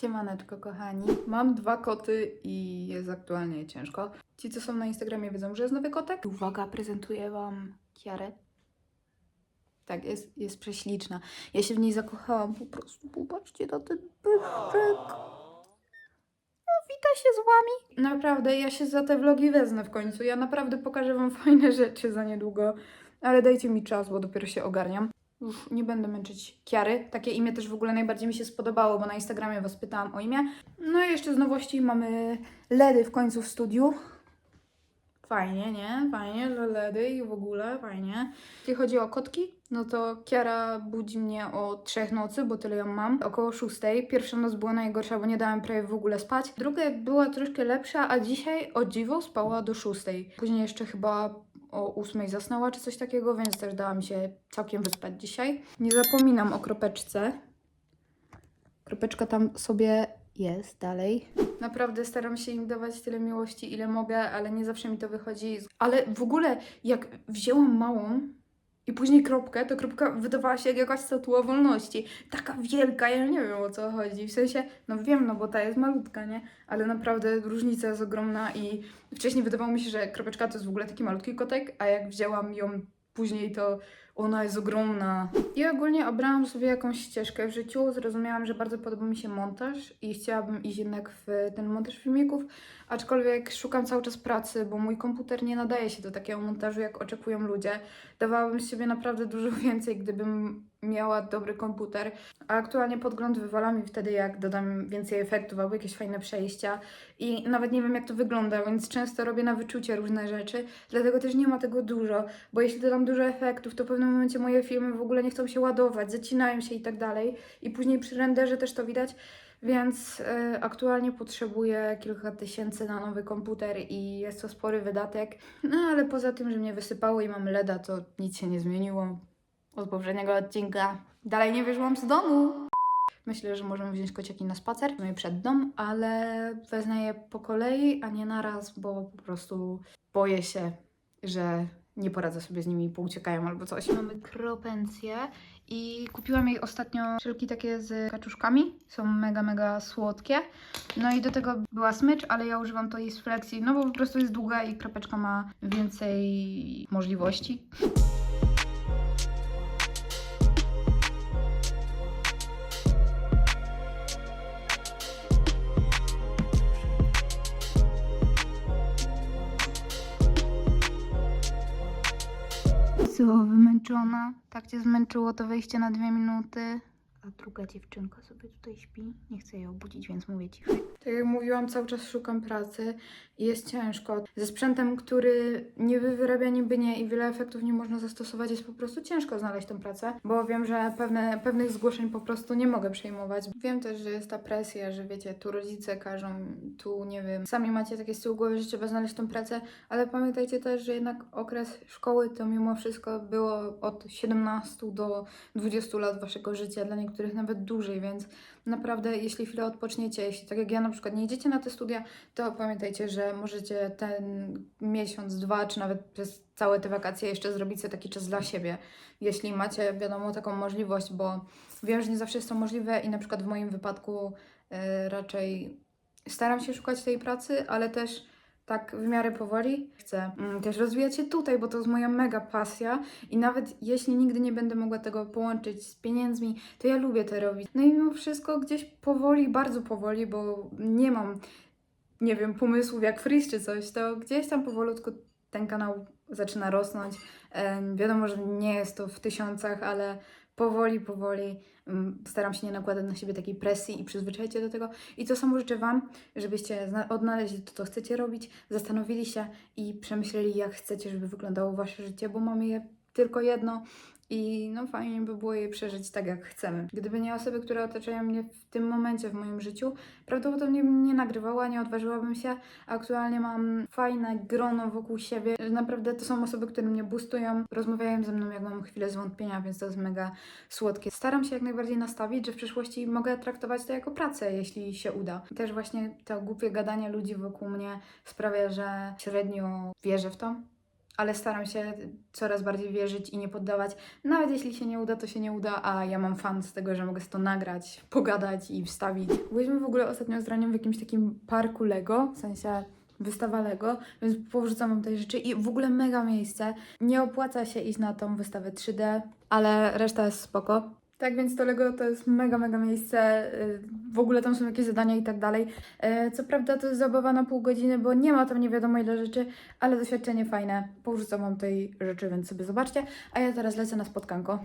Siemaneczko kochani. Mam dwa koty i jest aktualnie ciężko. Ci, co są na Instagramie wiedzą, że jest nowy kotek. Uwaga, prezentuję Wam Kiarę. Tak, jest, jest prześliczna. Ja się w niej zakochałam po prostu. Popatrzcie na ten pyszczek. No, wita się z Wami. Naprawdę, ja się za te vlogi wezmę w końcu. Ja naprawdę pokażę Wam fajne rzeczy za niedługo. Ale dajcie mi czas, bo dopiero się ogarniam. Już nie będę męczyć Kiary. Takie imię też w ogóle najbardziej mi się spodobało, bo na Instagramie Was pytałam o imię. No i jeszcze z nowości mamy LEDy w końcu w studiu. Fajnie, nie? Fajnie, że LEDy i w ogóle fajnie. Jeśli chodzi o kotki, no to Kiara budzi mnie o trzech nocy, bo tyle ją mam. Około szóstej. Pierwsza noc była najgorsza, bo nie dałem prawie w ogóle spać. Druga była troszkę lepsza, a dzisiaj o dziwo spała do szóstej. Później jeszcze chyba o ósmej zasnęła czy coś takiego, więc też dała mi się całkiem wyspać dzisiaj. Nie zapominam o kropeczce. Kropeczka tam sobie jest dalej. Naprawdę staram się im dawać tyle miłości, ile mogę, ale nie zawsze mi to wychodzi. Ale w ogóle, jak wzięłam małą i później kropkę, to kropka wydawała się jak jakaś statua wolności. Taka wielka, ja nie wiem o co chodzi. W sensie, no wiem, no bo ta jest malutka, nie? Ale naprawdę różnica jest ogromna i wcześniej wydawało mi się, że kropeczka to jest w ogóle taki malutki kotek, a jak wzięłam ją później, to ona jest ogromna. I ogólnie obrałam sobie jakąś ścieżkę w życiu. Zrozumiałam, że bardzo podoba mi się montaż i chciałabym iść jednak w ten montaż filmików, aczkolwiek szukam cały czas pracy, bo mój komputer nie nadaje się do takiego montażu, jak oczekują ludzie. Dawałabym z siebie naprawdę dużo więcej, gdybym miała dobry komputer, a aktualnie podgląd wywala mi wtedy, jak dodam więcej efektów albo jakieś fajne przejścia i nawet nie wiem, jak to wygląda, więc często robię na wyczucie różne rzeczy, dlatego też nie ma tego dużo, bo jeśli dodam dużo efektów, to w pewnym momencie moje filmy w ogóle nie chcą się ładować, zacinają się i tak dalej i później przy renderze też to widać, więc y, aktualnie potrzebuję kilka tysięcy na nowy komputer i jest to spory wydatek. No ale poza tym, że mnie wysypało i mam LEDa, to nic się nie zmieniło od poprzedniego odcinka. Dalej nie wyszłam z domu. Myślę, że możemy wziąć kociaki na spacer, my przed dom, ale wezmę je po kolei, a nie naraz, bo po prostu boję się, że nie poradzę sobie z nimi i pouciekają albo coś. Mamy kropencję i kupiłam jej ostatnio szelki takie z kaczuszkami. Są mega, mega słodkie. No i do tego była smycz, ale ja używam to jej z flexi, no bo po prostu jest długa i kropeczka ma więcej możliwości. Co, wymęczona? Tak cię zmęczyło to wejście na dwie minuty? A druga dziewczynka sobie tutaj śpi. Nie chcę jej obudzić, więc mówię ciszej. Tak jak mówiłam, cały czas szukam pracy i jest ciężko. Ze sprzętem, który nie wyrabia niby nie i wiele efektów nie można zastosować, jest po prostu ciężko znaleźć tę pracę, bo wiem, że pewne, pewnych zgłoszeń po prostu nie mogę przejmować. Wiem też, że jest ta presja, że wiecie, tu rodzice każą, tu nie wiem, sami macie takie z tyłu głowy, że trzeba znaleźć tą pracę, ale pamiętajcie też, że jednak okres szkoły to mimo wszystko było od 17 do 20 lat waszego życia, dla niektórych nawet dłużej, więc naprawdę jeśli chwilę odpoczniecie, jeśli tak jak ja na przykład nie idziecie na te studia, to pamiętajcie, że możecie ten miesiąc, dwa, czy nawet przez całe te wakacje jeszcze zrobić sobie taki czas dla siebie, jeśli macie, wiadomo, taką możliwość, bo wiem, że nie zawsze jest to możliwe i na przykład w moim wypadku e, raczej staram się szukać tej pracy, ale też tak w miarę powoli. Chcę mm, też rozwijać się tutaj, bo to jest moja mega pasja i nawet jeśli nigdy nie będę mogła tego połączyć z pieniędzmi, to ja lubię to robić. No i mimo wszystko gdzieś powoli, bardzo powoli, bo nie mam, nie wiem, pomysłów jak Freeze czy coś, to gdzieś tam powolutku ten kanał zaczyna rosnąć. Wiadomo, że nie jest to w tysiącach, ale powoli, powoli mm, staram się nie nakładać na siebie takiej presji i przyzwyczajcie do tego. I to samo życzę Wam, żebyście odnaleźli to, co chcecie robić, zastanowili się i przemyśleli, jak chcecie, żeby wyglądało Wasze życie, bo mamy je tylko jedno i no fajnie by było je przeżyć tak, jak chcemy. Gdyby nie osoby, które otaczają mnie w tym momencie w moim życiu, prawdopodobnie bym nie nagrywała, nie odważyłabym się. Aktualnie mam fajne grono wokół siebie. Naprawdę to są osoby, które mnie boostują, rozmawiają ze mną, jak mam chwilę zwątpienia, więc to jest mega słodkie. Staram się jak najbardziej nastawić, że w przyszłości mogę traktować to jako pracę, jeśli się uda. Też właśnie to głupie gadanie ludzi wokół mnie sprawia, że średnio wierzę w to. Ale staram się coraz bardziej wierzyć i nie poddawać. Nawet jeśli się nie uda, to się nie uda, a ja mam fan z tego, że mogę to nagrać, pogadać i wstawić. Byliśmy w ogóle ostatnio z Ranią w jakimś takim parku Lego, w sensie wystawa Lego, więc powrzucam wam tej rzeczy i w ogóle mega miejsce. Nie opłaca się iść na tą wystawę 3D, ale reszta jest spoko. Tak więc to Lego to jest mega, mega miejsce. y, W ogóle tam są jakieś zadania i tak dalej. E, Co prawda to jest zabawa na pół godziny, bo nie ma tam nie wiadomo ile rzeczy, ale doświadczenie fajne. Powrzucam wam tej rzeczy, więc sobie zobaczcie. A ja teraz lecę na spotkanko.